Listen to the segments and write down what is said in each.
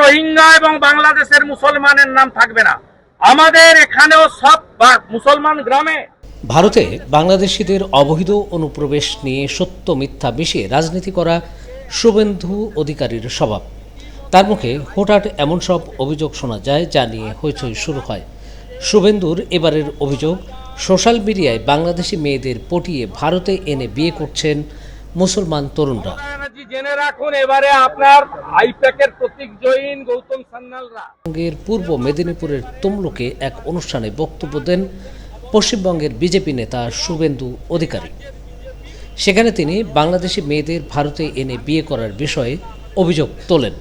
রোহিঙ্গা এবং বাংলাদেশের মুসলমানের নাম থাকবে না। আমাদের এখানেও সব মুসলমান গ্রামে। ভারতে বাংলাদেশিদের অবৈধ অনুপ্রবেশ নিয়ে সত্য মিথ্যা মিশিয়ে রাজনীতি করা শুভেন্দু অধিকারীর স্বভাব। তার মুখে হঠাৎ এমন সব অভিযোগ শোনা যায় যা নিয়ে হইচই শুরু হয়। শুভেন্দুর এবারের অভিযোগ, সোশ্যাল মিডিয়ায় বাংলাদেশি মেয়েদের পটিয়ে ভারতে এনে বিয়ে করছেন মুসলমান তরুণরা। জেনে রাখুন এবারে আপনার আইপ্যাকের প্রতীক জৈন গৌতম সান্যালরা। পূর্ব মেদিনীপুরের তমলুকে এক অনুষ্ঠানে বক্তব্য দেন পশ্চিমবঙ্গের বিজেপি নেতা শুভেন্দু অধিকারী। সেখানে তিনি বাংলাদেশি মেয়েদের ভারতে এনে বিয়ে করার বিষয়ে অভিযোগ তোলেন।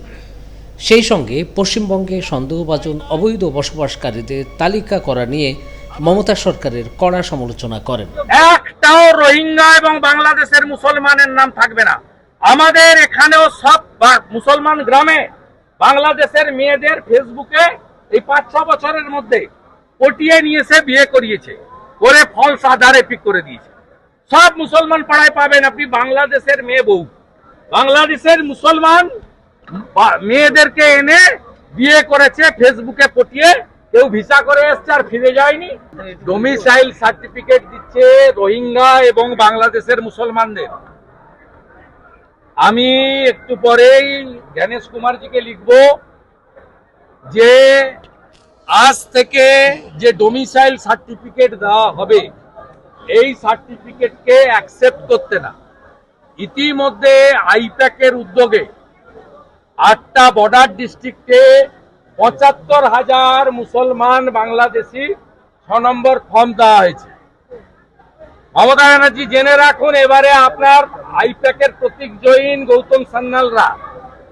সেই সঙ্গে পশ্চিমবঙ্গে সন্দেহভাজন অবৈধ বসবাসকারীদের তালিকা করা নিয়ে মমতা সরকারের কড়া সমালোচনা করেন। একটাও রোহিঙ্গা এবং বাংলাদেশের মুসলমানের নাম থাকবে না। আমাদের এখানেও সব মুসলমান গ্রামে বাংলাদেশের মেয়েদের ফেসবুকে এই পাঁচ, ছ বছরের মধ্যে পটিয়ে নিয়ে এসে বিয়ে করিয়েছে। করে ফলস আধারে পিক করে দিয়েছে। সব মুসলমান পাড়ায় পাবেন আপনি বাংলাদেশের মেয়ে বউ। বাংলাদেশের মুসলমান মেয়েদেরকে এনে বিয়ে করেছে, ফেসবুকে পটিয়ে কেউ ভিসা করে এসছে আর ফিরে যায়নি। ডোমিসাইল সার্টিফিকেট দিচ্ছে রোহিঙ্গা এবং বাংলাদেশের মুসলমানদের। আমি একটু পরেই জ্ঞানেশ কুমারজিকে লিখব যে, আজ থেকে যে ডোমিসাইল সার্টিফিকেট দেওয়া হবে, এই সার্টিফিকেটকে অ্যাকসেপ্ট করতে না। ইতিমধ্যে আইপ্যাকের উদ্যোগে আটটা বর্ডার ডিস্ট্রিক্টে পঁচাত্তর হাজার মুসলমান বাংলাদেশি ছ নম্বর ফর্ম দেওয়া হয়েছে। মমতা ব্যানার্জি জেনে রাখুন, এবারে আপনার আইপ্যাকের প্রতীক জৈন গৌতম সান্যালরা।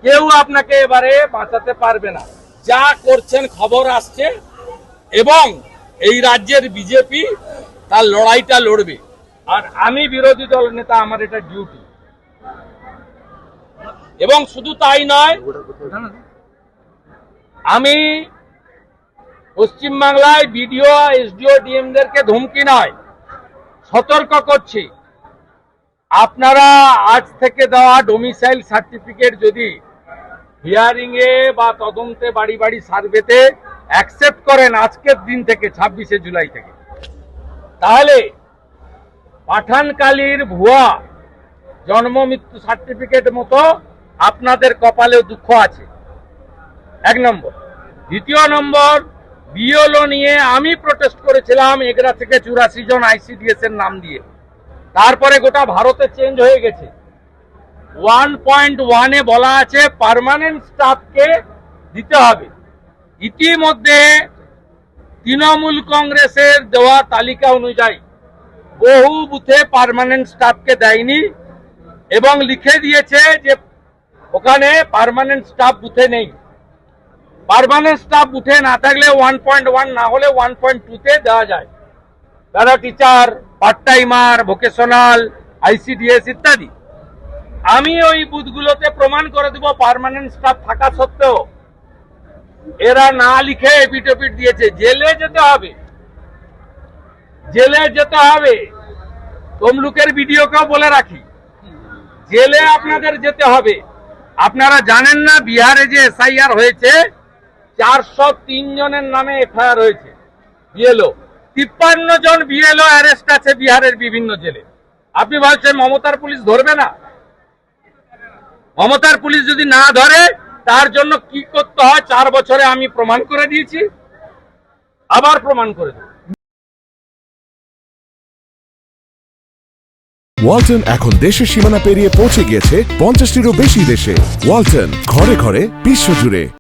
কেউ আপনাকে এবারে বাঁচাতে পারবে না। যা করছেন, খবর আসছে এবং এই রাজ্যের বিজেপি তার লড়াইটা লড়বে। আর আমি বিরোধী দল নেতা, আমার এটা ডিউটি। এবং শুধু তাই নয় আমি পশ্চিমবাংলায় বিডিও, এসডিও, ডিএমদেরকে ধমকি নয়, সতর্ক করছি। আপনারা আজ থেকে দেওয়া ডোমিসাইল সার্টিফিকেট যদি হিয়ারিং এ বা তদন্তে বাড়ি বাড়ি সার্ভেতে অ্যাকসেপ্ট করেন আজকের দিন থেকে, ছাব্বিশে জুলাই থেকে, তাহলে পাঠানকালীর ভুয়া জন্ম মৃত্যু সার্টিফিকেট মতো আপনাদের কপালেও দুঃখ আছে। এক নম্বর। দ্বিতীয় নম্বর বিওলো নিয়ে আমি প্রটেস্ট করেছিলাম এগরা থেকে চুরাশি জন আইসিডিএস এর নাম দিয়ে। তারপরে গোটা ভারতে চেঞ্জ হয়ে গেছে। ওয়ান পয়েন্ট ওয়ানে বলা আছে পার্মানেন্ট স্টাফকে দিতে হবে। ইতিমধ্যে তৃণমূল কংগ্রেসের দেওয়া তালিকা অনুযায়ী বহু বুথে পার্মানেন্ট স্টাফকে দেয়নি এবং লিখে দিয়েছে যে ওখানে পারমানেন্ট স্টাফ বুথে নেই। পার্মানেন্ট স্টাফ উঠে না থাকলে ওয়ান পয়েন্ট ওয়ান না হলে ওয়ান পয়েন্ট টুতে দেওয়া যায়। তারা teacher part timer vocational ICDS ইত্যাদি। আমি ওই বুথগুলোতে প্রমাণ করে দেব পার্মানেন্ট স্টাফ থাকা সত্ত্বেও। এরা না লিখে এপিটোপিট দিয়েছে। জেলে যেতে হবে। জেলে যেতে হবে। তমলুকের ভিডিওকেও বলে রাখি, জেলে আপনাদের যেতে হবে। আপনারা জানেন না, বিহারে যে এসআইআর হয়েছে চারশো তিন জনের নামে এফআইআর হয়েছে বিএলও। তিপ্পান্ন জন বিএলও অ্যারেস্ট আছে বিহারের বিভিন্ন জেলে। আপনি বলছেন মমতার পুলিশ ধরবে না? মমতার পুলিশ যদি না ধরে, তার জন্য কি করতে হয় চার বছরে আমি প্রমাণ করে দিয়েছি। আবার প্রমাণ করে দেব। ওয়ালটন এখন দেশের সীমানা পেরিয়ে পৌঁছে গিয়েছে পঞ্চাশটিরও বেশি দেশে। ওয়ালটন ঘরে ঘরে বিশ্বজুড়ে